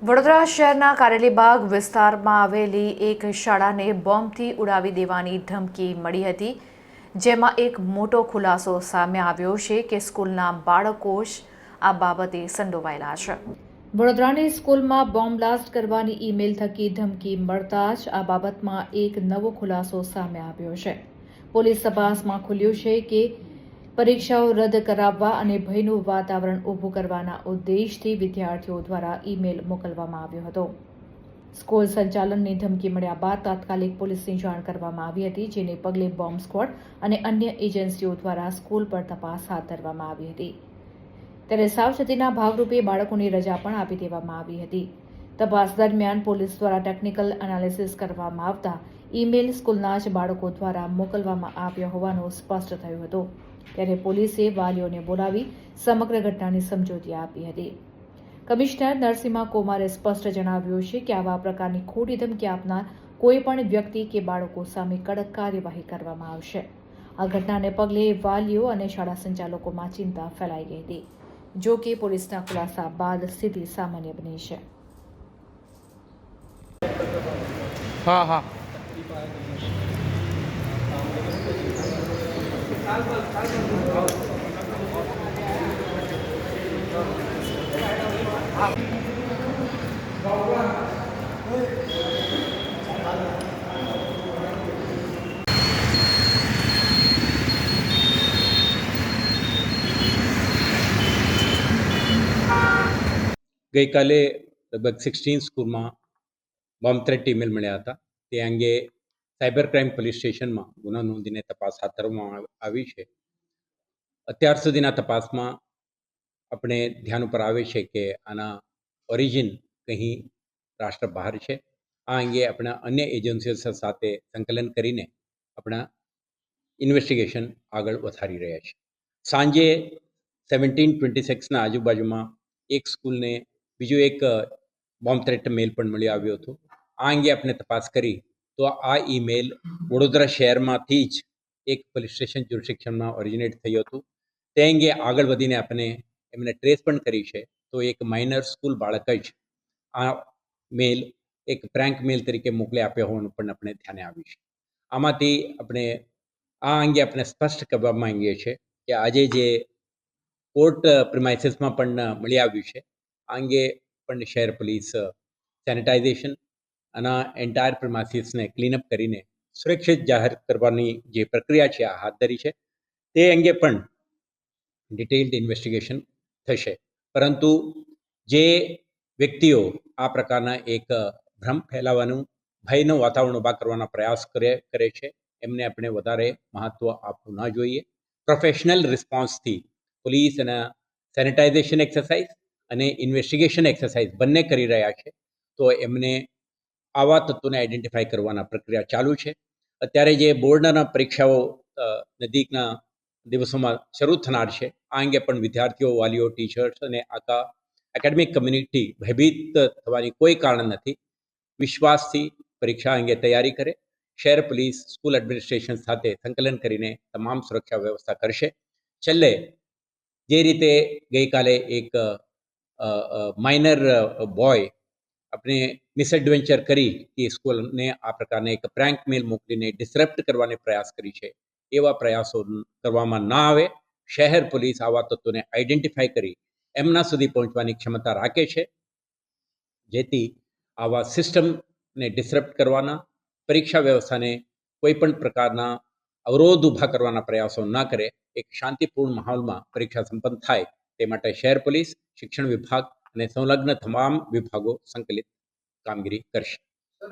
વડોદરા શહેરના કારેલીબાગ વિસ્તારમાં આવેલી એક શાળાને બોમ્બથી ઉડાવી દેવાની ધમકી મળી હતી, જેમાં એક મોટો ખુલાસો સામે આવ્યો છે કે સ્કૂલના બાળકો જ આ બાબતે સંડોવાયેલા છે. વડોદરાની સ્કૂલમાં બોમ્બ બ્લાસ્ટ કરવાની ઈમેલ થકી ધમકી મળતા જ આ બાબતમાં એક નવો ખુલાસો સામે આવ્યો છે. પોલીસ તપાસમાં ખુલ્યું છે કે પરીક્ષાઓ રદ કરાવવા અને ભયનું વાતાવરણ ઊભું કરવાના ઉદ્દેશથી વિદ્યાર્થીઓ દ્વારા ઈમેલ મોકલવામાં આવ્યો હતો. સ્કૂલ સંચાલનની ધમકી મળ્યા બાદ તાત્કાલિક પોલીસની જાણ કરવામાં આવી હતી, જેને પગલે બોમ્બ સ્ક્વોડ અને અન્ય એજન્સીઓ દ્વારા સ્કૂલ પર તપાસ હાથ ધરવામાં આવી હતી. ત્યારે સાવચેતીના ભાગરૂપે બાળકોની રજા પણ આપી દેવામાં આવી હતી. તપાસ દરમિયાન પોલીસ દ્વારા ટેકનિકલ એનાલિસિસ કરવામાં આવતા ઈમેલ સ્કૂલના જ બાળકો દ્વારા મોકલવામાં આવ્યો હોવાનું સ્પષ્ટ થયું હતું. ત્યારે પોલીસે વાલીઓને બોલાવી સમગ્ર ઘટનાની સમજૂતી આપી હતી. કમિશનર નરસિંહા કુમારે સ્પષ્ટ જણાવ્યું છે કે આવા પ્રકારની ખોટી ધમકી આપનાર કોઈ પણ વ્યક્તિ કે બાળકો સામે કડક કાર્યવાહી કરવામાં આવશે. આ ઘટનાને પગલે વાલીઓ અને શાળા સંચાલકોમાં ચિંતા ફેલાઈ ગઈ હતી, જો કે પોલીસના ખુલાસા બાદ સ્થિતિ સામાન્ય બની છે. હા હા. ગઈકાલે લગભગ સિક્સટીન સ્કૂલમાં બોમ્બ થ્રેટ ઈમેલ મળ્યા હતા. તે અંગે સાયબર ક્રાઇમ પોલીસ સ્ટેશનમાં ગુનો નોંધીને તપાસ હાથ ધરવામાં આવી છે. અત્યાર સુધીના તપાસમાં આપણે ધ્યાન ઉપર આવે છે કે આના ઓરિજિન કંઈ રાષ્ટ્ર બહાર છે. આ અંગે આપણા અન્ય એજન્સીઓ સાથે સંકલન કરીને આપણા ઇન્વેસ્ટિગેશન આગળ વધારી રહ્યા છે. સાંજે સેવન્ટીન ટ્વેન્ટી સિક્સના આજુબાજુમાં એક સ્કૂલને બીજું એક બોમ્બ થ્રેટ મેલ પણ મળી આવ્યો હતો. આ અંગે આપણે તપાસ કરી તો આ ઈમેલ વડોદરા શહેરમાંથી જ એક પોલીસ સ્ટેશન શિક્ષણમાં ઓરિજિનેટ થયું હતું. તે અંગે આગળ વધીને આપણે એમને ટ્રેસ પણ કરી છે. તો એક માઇનર સ્કૂલ બાળક જ આ મેલ એક પ્રેન્ક મેલ તરીકે મોકલી આપ્યો હોવાનું પણ આપણે ધ્યાને આવ્યું છે. આમાંથી આપણે આ અંગે આપણે સ્પષ્ટ કરવા માંગીએ છીએ કે આજે જે કોર્ટ પ્રિમાઇસીસમાં પણ મળી આવ્યું છે, આ અંગે પણ શહેર પોલીસ સેનિટાઇઝેશન અને એન્ટાયર પ્રિમાઇસીસને ક્લીનઅપ કરીને સુરક્ષિત જાહેર કરવાની જે પ્રક્રિયા છે, આ હાથ ધરી છે. તે અંગે પણ ડિટેઇલ્ડ ઇન્વેસ્ટિગેશન થશે. પરંતુ જે વ્યક્તિઓ આ પ્રકારના એક ભ્રમ ફેલાવાનું ભયનું વાતાવરણ ઊભા કરવાના પ્રયાસ કરે કરે છે, એમને આપણે વધારે મહત્ત્વ આપવું ન જોઈએ. પ્રોફેશનલ રિસ્પોન્સથી પોલીસ અને સેનિટાઇઝેશન એક્સરસાઇઝ અને ઇન્વેસ્ટિગેશન એક્સરસાઇઝ બંને કરી રહ્યા છે. તો એમને આવા તત્વોને આઈડેન્ટિફાઈ કરવાના પ્રક્રિયા ચાલુ છે. અત્યારે જે બોર્ડના પરીક્ષાઓ નજીકના દિવસોમાં શરૂ થનાર છે આ અંગે પણ વિદ્યાર્થીઓ, વાલીઓ ટીચર્સ અને આખા એકેડેમિક કમ્યુનિટી ભયભીત થવાની કોઈ કારણ નથી. વિશ્વાસથી પરીક્ષા અંગે તૈયારી કરે. શહેર પોલીસ સ્કૂલ એડમિનિસ્ટ્રેશન સાથે સંકલન કરીને તમામ સુરક્ષા વ્યવસ્થા કરશે. છેલ્લે, જે રીતે ગઈકાલે એક માઇનર બોય આપણે મિસએડવેન્ચર કરી કે સ્કૂલને આ પ્રકારના એક પ્રેન્ક મેલ મોકલીને ડિસરપ્ટ કરવાનો પ્રયાસ કરી છે, એવા પ્રયાસો કરવામાં ના આવે. શહેર પોલીસ આવા તત્વોને આઈડેન્ટિફાઈ કરી એમના સુધી પહોંચવાની ક્ષમતા રાખે છે. જેથી આવા સિસ્ટમને ડિસરપ્ટ કરવાના, પરીક્ષા વ્યવસ્થાને કોઈ પણ પ્રકારના અવરોધ ઊભા કરવાના પ્રયાસો ના કરે, એક શાંતિપૂર્ણ માહોલમાં પરીક્ષા સંપન્ન થાય, તે માટે શહેર પોલીસ, શિક્ષણ વિભાગ અને સંલગ્ન તમામ વિભાગો સંકલિત કામગીરી કરશે.